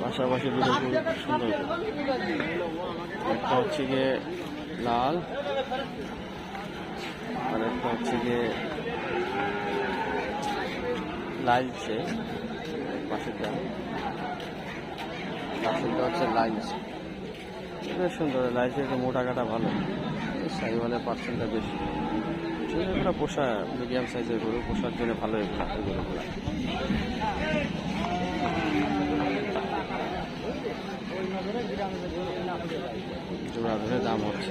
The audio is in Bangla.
পাশাপাশি দুটো সুন্দর। একটা হচ্ছে গিয়ে লাল, আর একটা হচ্ছে গিয়ে লালচে পাশেরটা। পাশেরটা হচ্ছে লালচে বেশ সুন্দর লালচে একটু মোটা কাটা ভালো। সাইওয়ালের পার্সেন্টটা বেশি। এগুলো পোষা মিডিয়াম সাইজের গরু পোষার জন্য ভালো এগুলো গরুগুলো জোড়া ধরে দাম হচ্ছে।